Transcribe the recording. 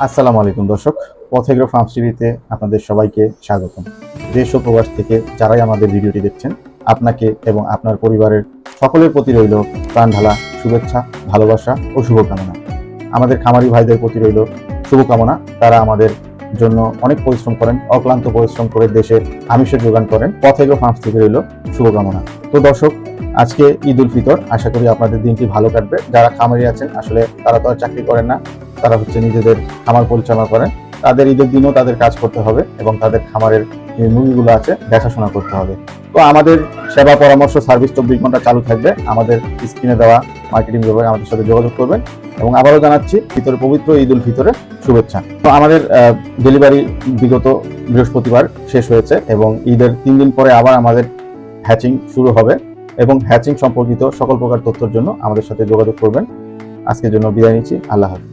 আসসালামু আলাইকুম দর্শক, পথেগ্রো ফার্মস টিভিতে আপনাদের সবাইকে স্বাগতম। দেশ ও প্রবাস থেকে যারাই আমাদের ভিডিওটি দেখছেন, আপনাকে এবং আপনার পরিবারের সকলের প্রতি রইল প্রাণ ঢালা শুভেচ্ছা, ভালোবাসা ও শুভকামনা। আমাদের খামারি ভাইদের প্রতি রইল শুভকামনা। তারা আমাদের জন্য অনেক পরিশ্রম করেন, অক্লান্ত পরিশ্রম করে দেশে আমিষের যোগান করেন। পথেগ্রো ফার্মস থেকে রইল শুভকামনা। তো দর্শক, আজকে ঈদ উল ফিতর। আশা করি আপনাদের দিনটি ভালো কাটবে। যারা খামারি আছেন, আসলে তারা তো আর চাকরি করেন না। তারা হচ্ছে নিজেদের খামার পরিচালনা করেন। তাদের ঈদের দিনও তাদের কাজ করতে হবে এবং তাদের খামারের যে মুরগিগুলো আছে, দেখাশোনা করতে হবে। তো আমাদের সেবা পরামর্শ সার্ভিস চব্বিশ ঘণ্টা চালু থাকবে। আমাদের স্ক্রিনে দেওয়া মার্কেটিং বিভাগে আমাদের সাথে যোগাযোগ করবেন এবং আবারও জানাচ্ছি, ভিতরে পবিত্র ঈদ উল ফিতরের শুভেচ্ছা। তো আমাদের ডেলিভারি বিগত বৃহস্পতিবার শেষ হয়েছে এবং ঈদের তিন দিন পরে আবার আমাদের হ্যাচিং শুরু হবে এবং হ্যাচিং সম্পর্কিত সকল প্রকার তথ্যের জন্য আমাদের সাথে যোগাযোগ করবেন। আজকের জন্য বিদায় নিচ্ছি। আল্লাহ হাফিজ।